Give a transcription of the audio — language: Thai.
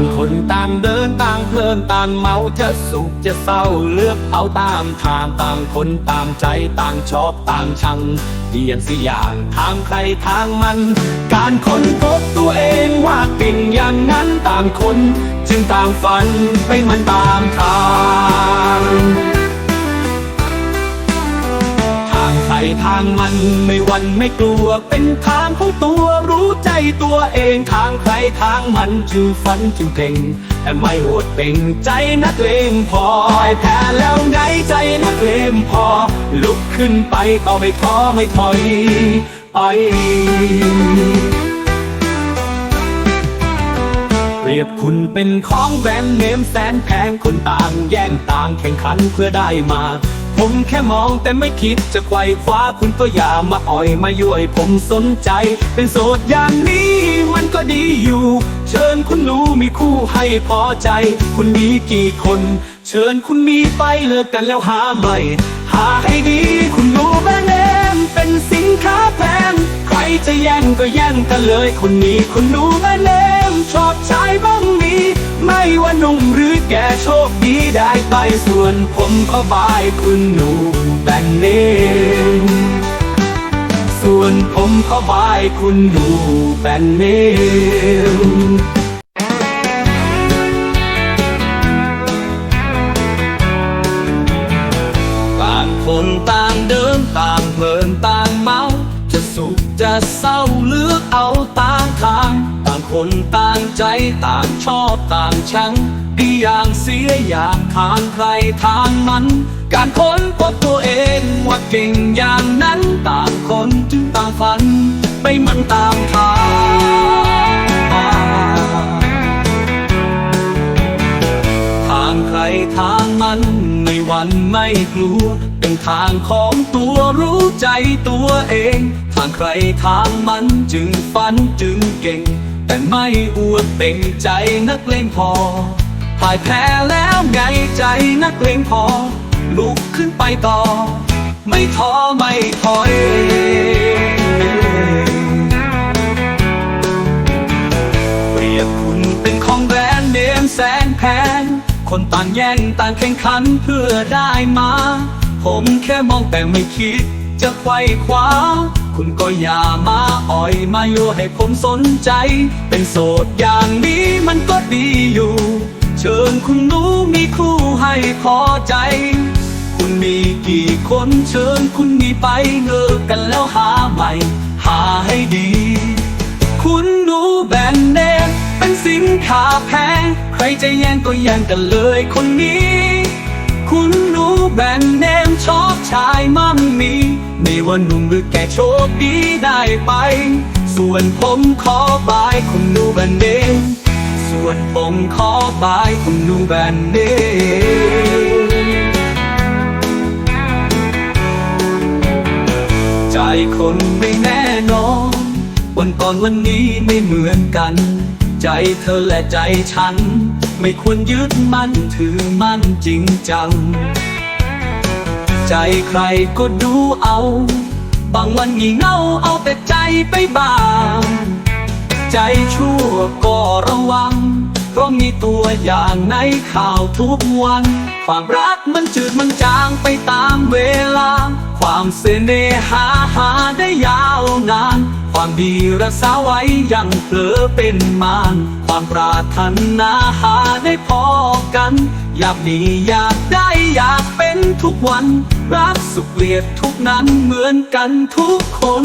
างคนต่างเดินต่างเพลินต่างเมาจะสุขจะเศร้าเลือกเอาตามทางต่างคนตามใจต่างชอบต่างชังเดียนสิอย่างทางใครทางมัน การค้นพบตัวเองว่าเป็นอย่างนั้นต่างคน จึงต่างฝันไปมันตามทาง ทางมันไม่หวันไม่กลัวเป็นทางของตัวรู้ใจตัวเองทางใครทางมันจึงฝันจึงเก่งแต่ไม่โหดเป็นใจนักเลงพอแพ้แล้วไงใจนักเลงพอ ลุกขึ้นไปต่อไม่ท้อไม่ถอยไปเปรียบคุณเป็นของแบรนด์เนมแสนแพงคนต่างแย่งต่างแข่งขันเพื่อได้มา ผมแค่มองแต่ไม่คิดจะไขว่คว้าคุณก็อย่ามาอ่อยมายุ่ยผมสนใจ เป็นโสดอย่างนี้มันก็ดีอยู่ เชิญคุณรู้มีคู่ให้พอใจ คุณมีกี่คน เชิญคุณมีไปเลิกกันแล้วหาใหม่ หาให้ดีคุณรู้แบรนด์เนมเป็นสินค้าแพงใครจะแย่งก็แย่งกันเลยคนนี้คุณรู้แบรนด์เนมชอบใช้บ้างมี ไม่ว่านุ่มหรือแก่โชคดีได้ไปส่วนผมก็บายคุณหนูแบรนด์เนมส่วนผมก็บายคุณหนูแบรนด์เนมต่างคนต่างเดินต่างเพลินต่างเมา จะสุขจะเศร้าเลือกเอาต่างทาง คนต่างใจต่างชอบต่างชังดีอย่างเสียอย่างทางใครทางมัน การค้นพบตัวเองว่าเก่งอย่างนั้นต่างคนจึงต่างฝัน ไปมันตามทางทางใครทางมันไม่วันไม่กลัว เป็นทางของตัวรู้ใจตัวเอง ทางใครทางมันจึงฝันจึงเก่ง แต่ไม่อวดเป่งใจนักเลงพอพ่ายแพ้แล้วไงใจนักเลงพอ ลุกขึ้นไปต่อ ไม่ท้อไม่ถอยเปรียบคุณเป็นของแบรนด์เนมแสนแพงคนต่างแย่งต่างแข่งขันเพื่อได้มา ผมแค่มองแต่ไม่คิดจะไขว้คว้า คุณก็อย่ามาอ่อยมาโยให้ผมสนใจ เป็นโสดอย่างนี้มันก็ดีอยู่ เชิญคุณหนูมีคู่ให้พอใจ คุณมีกี่คนเชิญคุณมีไปเงอกันแล้วหาใหม่ หาให้ดี คุณหนูแบรนด์เนมเป็นสินค้าแพงใครจะแย่งก็แย่งกันเลยคนนี้ คุณหนูแบรนด์เนมชอบชายมั่งมี ว่าหนุ่มหรือแก่โชคดีได้ไป ส่วนผมขอบายคุณนูแบนเนมส่วนผมขอบายคุณนูแบนเนมใจคนไม่แน่นอน วันก่อนวันนี้ไม่เหมือนกัน ใจเธอและใจฉัน ไม่ควรยึดมั่นถือมั่นจริงจัง ใจใครก็ดูเอา บางวันงี่เง่าเอาแต่ใจไปบาง ใจชั่วก็ระวัง เพราะมีตัวอย่างในข่าวทุกวัน ความรักมันจืดมันจางไปตามเวลา ความเสน่หาหาได้ยาวนาน ความดีรักษาไว้ยังเผลอเป็นมาน ความปรารถนาหาได้พอกัน อยากดีอยากได้อยากเป็นทุกวัน รักสุขเกลียดทุกนั้นเหมือนกันทุกคน